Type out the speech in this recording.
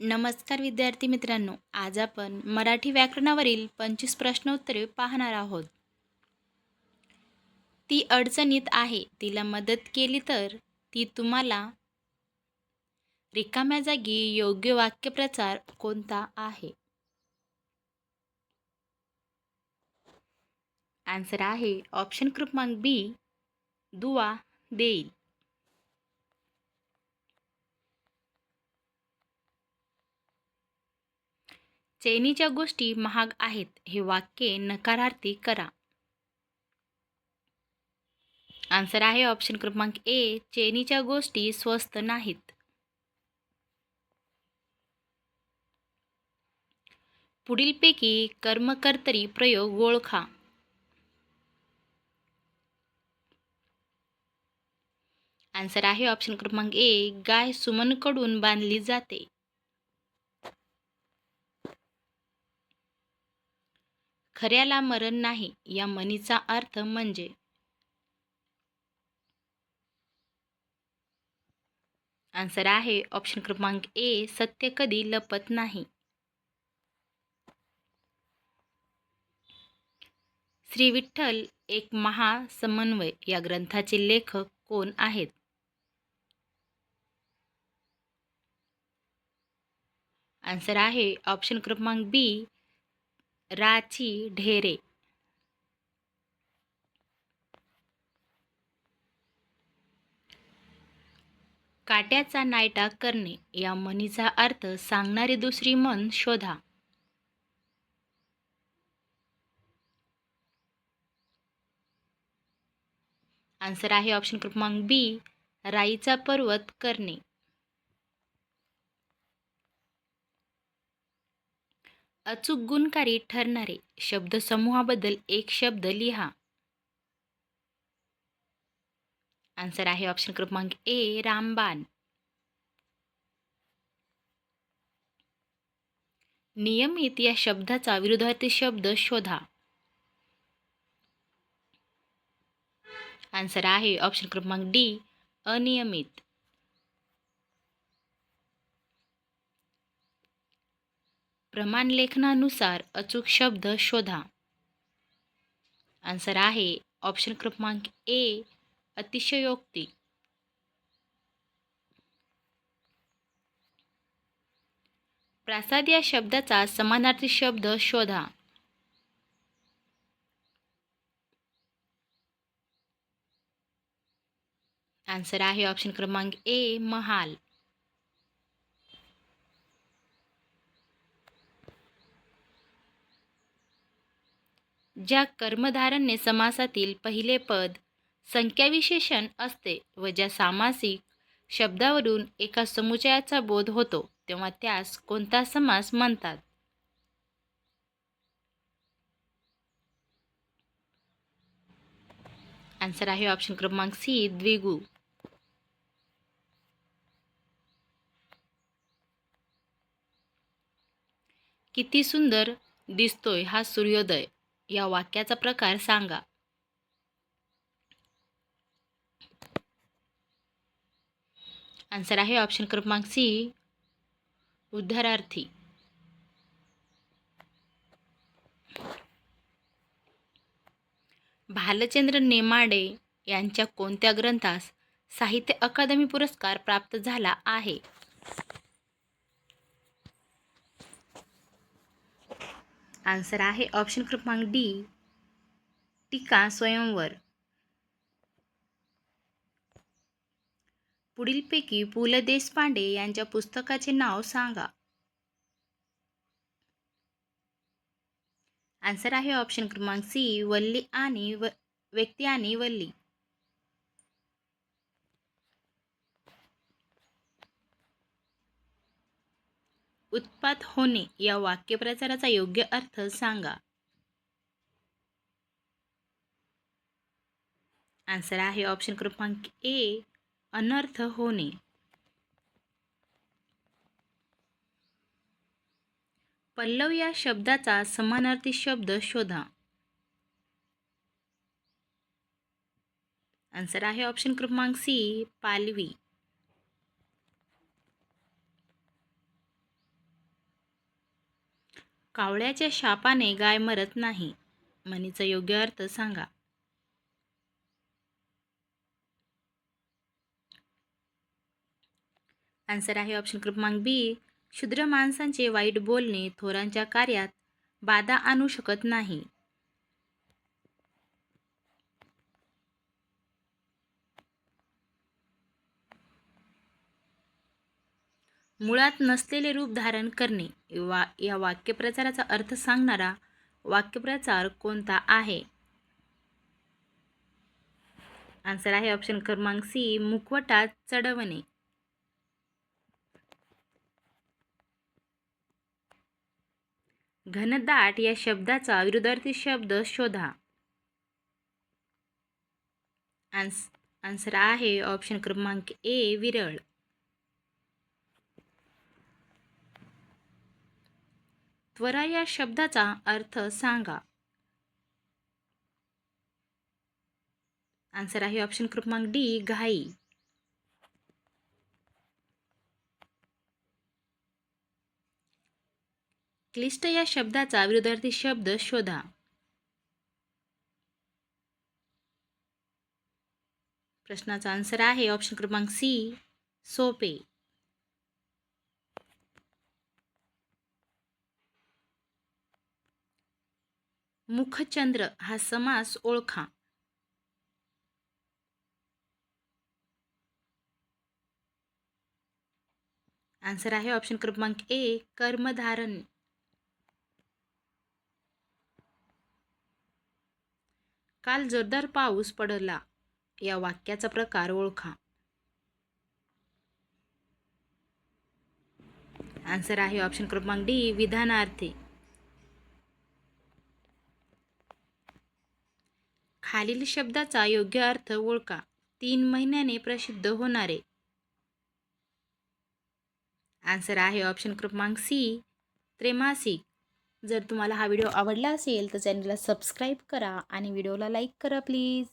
नमस्कार विद्यार्थी मित्रांनो आज आपण मराठी व्याकरणावरील पंचवीस प्रश्नोत्तरे पाहणार आहोत. ती अडचणीत आहे तिला मदत केली तर ती तुम्हाला रिकाम्या जागी योग्य वाक्यप्रचार कोणता आहे? आन्सर आहे ऑप्शन क्रमांक बी दुवा देईल. चैनीच्या गोष्टी महाग आहेत हे वाक्य नकारार्थी करा. आन्सर आहे ऑप्शन क्रमांक ए चैनीच्या गोष्टी स्वस्त नाहीत. पुढीलपैकी कर्मकर्तरी प्रयोग ओळखा. आन्सर आहे ऑप्शन क्रमांक ए गाय सुमनकडून बांधली जाते. खऱ्याला मरण नाही या म्हणीचा अर्थ म्हणजे. आन्सर आहे ऑप्शन क्रमांक ए सत्य कधी लपत नाही. श्री विठ्ठल एक महासमन्वय या ग्रंथाचे लेखक कोण आहेत? आन्सर आहे ऑप्शन क्रमांक बी राची ढेरे. काट्याचा नायटा करणे या म्हणीचा अर्थ सांगणारी दुसरी मन शोधा. आन्सर आहे ऑप्शन क्रमांक बी राईचा पर्वत करणे. अचूक गुणकारी ठरणारे शब्दसमूहाबद्दल एक शब्द लिहा. आन्सर आहे ऑप्शन क्रमांक ए रामबाण. नियमित या शब्दाचा विरोधार्थी शब्द शोधा. आन्सर आहे ऑप्शन क्रमांक डी अनियमित. प्रमाणलेखनानुसार अचूक शब्द शोधा. आन्सर आहे ऑप्शन क्रमांक ए अतिशयोक्ती. प्रासाद या शब्दाचा समानार्थी शब्द शोधा. आन्सर आहे ऑप्शन क्रमांक ए महाल. ज्या कर्मधारण्य समासातील पहिले पद संख्याविशेषण असते व ज्या सामासिक शब्दावरून एका समुचयाचा बोध होतो तेव्हा त्यास कोणता समास म्हणतात? आन्सर आहे ऑप्शन क्रमांक सी द्विगु. किती सुंदर दिसतोय हा सूर्योदय. या वाक्याचा प्रकार सांगा. आन्सर आहे ऑप्शन क्रमांक सी उद्धारार्थी. भालचंद्र नेमाडे यांच्या कोणत्या ग्रंथास साहित्य अकादमी पुरस्कार प्राप्त झाला आहे? आन्सर आहे ऑप्शन क्रमांक डी. टीका स्वयंवर. पुढीलपैकी पु ल देशपांडे यांच्या पुस्तकाचे नाव सांगा. आन्सर आहे ऑप्शन क्रमांक सी वल्ली आणि व व्यक्ती आणि वल्ली. उत्पात होणे या वाक्यप्रचाराचा योग्य अर्थ सांगा. आन्सर आहे ऑप्शन क्रमांक ए अनर्थ होणे. पल्लव या शब्दाचा समानार्थी शब्द शोधा. आन्सर आहे ऑप्शन क्रमांक सी पालवी. कावळ्याच्या शापाने गाय मरत नाही. म्हणीचा योग्य अर्थ सांगा. आन्सर आहे ऑप्शन क्रमांक बी क्षुद्र माणसांचे वाईट बोलणे थोरांच्या कार्यात बाधा आणू शकत नाही. मुळात नसलेले रूप धारण करणे वा या वाक्यप्रचाराचा अर्थ सांगणारा वाक्यप्रचार कोणता आहे? आन्सर आहे ऑप्शन क्रमांक सी मुखवटात चढवणे. घनदाट या शब्दाचा विरुद्धार्थी शब्द शोधा. आन्स आन्सर आहे ऑप्शन क्रमांक ए विरळ. त्वरा या शब्दाचा अर्थ सांगा. आन्सर आहे ऑप्शन क्रमांक डी घाई. क्लिष्ट या शब्दाचा विरोधार्थी शब्द शोधा. प्रश्नाचा आन्सर आहे ऑप्शन क्रमांक सी सोपे. मुखचंद्र हा समास ओळखा. आन्सर आहे ऑप्शन क्रमांक ए कर्मधारण. काल जोरदार पाऊस पडला. या वाक्याचा प्रकार ओळखा. आन्सर आहे ऑप्शन क्रमांक डी विधानार्थी. खालील शब्दाचा योग्य अर्थ ओळखा. तीन महिन्याने प्रसिद्ध होणारे. आन्सर आहे ऑप्शन क्रमांक सी त्रैमासिक. जर तुम्हाला हा व्हिडिओ आवडला असेल तर चॅनलला सबस्क्राईब करा आणि व्हिडिओला लाईक करा प्लीज